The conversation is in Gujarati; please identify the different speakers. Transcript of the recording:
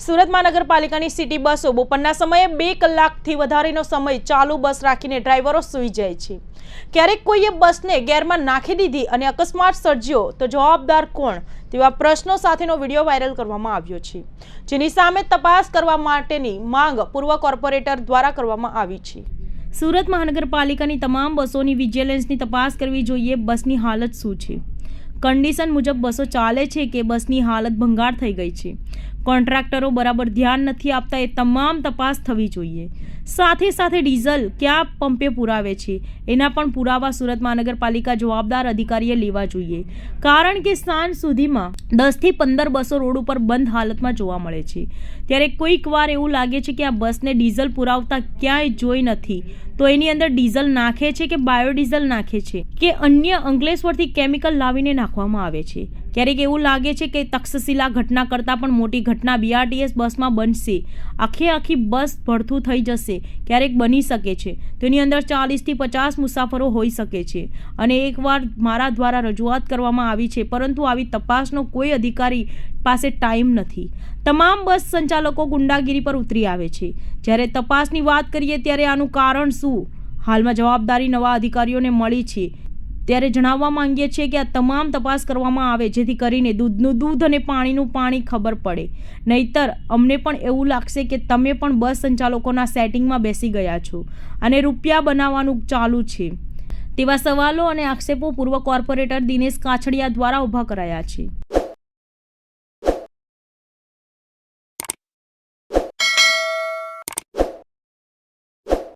Speaker 1: સુરત મહાનગરપાલિકાની સિટી બસો બપોરના સમયે બે કલાકથી વધારેનો સમય ચાલુ બસ રાખીને ડ્રાઈવરો સૂઈ જાય છે. ક્યારેક કોઈએ બસને ગેરમાં નાખી દીધી અને અકસ્માત સર્જ્યો, તો જવાબદાર કોણ? તેવા પ્રશ્નો સાથેનો વીડિયો વાયરલ કરવામાં આવ્યો છે, જેની સામે તપાસ કરવા માટેની માંગ પૂર્વ કોર્પોરેટર દ્વારા કરવામાં આવી છે. સુરત મહાનગરપાલિકાની તમામ બસોની વિજિલન્સની તપાસ કરવી જોઈએ, બસની હાલત શું છે? કન્ડિશન મુજબ બસો ચાલે છે કે બસની હાલત ભંગાર થઈ ગઈ છે? કોન્ટ્રાક્ટરો બરાબર ધ્યાન નથી આપતા એ તમામ તપાસ થવી જોઈએ. સાથે સાથે ડીઝલ ક્યાં પંપે પુરાવે છે? એના પણ પુરાવા સુરત મહાનગરપાલિકા જવાબદાર અધિકારીએ લેવા જોઈએ. કારણ કે સાંજ સુધીમાં દસથી પંદર બસો રોડ ઉપર બંધ હાલતમાં જોવા મળે છે. ત્યારે કોઈક વાર એવું લાગે છે કે આ બસને ડીઝલ પુરાવતા ક્યાંય જોઈ નથી. તો એની અંદર ડીઝલ નાખે છે કે બાયોડીઝલ નાખે છે? કે અન્ય અંકલેશ્વરથી કેમિકલ લાવીને નાખવામાં આવે છે? ક્યારેક એવું લાગે છે કે તક્ષશિલા ઘટના કરતાં પણ મોટી ઘટના બીઆરટીએસ બસમાં બનશે. આખે આખી બસ ભડથું થઈ જશે. ક્યારેક બની શકે છે. તેની અંદર ચાલીસથી પચાસ મુસાફરો હોઈ શકે છે. અને એકવાર મારા દ્વારા રજૂઆત કરવામાં આવી છે, પરંતુ આવી તપાસનો કોઈ અધિકારી પાસે ટાઈમ નથી. તમામ બસ સંચાલકો ગુંડાગીરી પર ઉતરી આવે છે. જ્યારે તપાસની વાત કરીએ ત્યારે આનું કારણ શું? હાલમાં જવાબદારી નવા અધિકારીઓને મળી છે. ત્યારે જણાવવા માંગીએ છીએ કે આ તમામ તપાસ કરવામાં આવે, જેથી કરીને દૂધનું દૂધ અને પાણીનું પાણી ખબર પડે. નહીતર, અમને પણ એવું લાગશે કે તમે પણ બસ સંચાલકોના સેટિંગમાં બેસી ગયા છો અને રૂપિયા બનાવવાનું ચાલુ છે. તેવા સવાલો અને આક્ષેપો પૂર્વ કોર્પોરેટર દિનેશ કાછડિયા દ્વારા ઊભા કરાયા છે.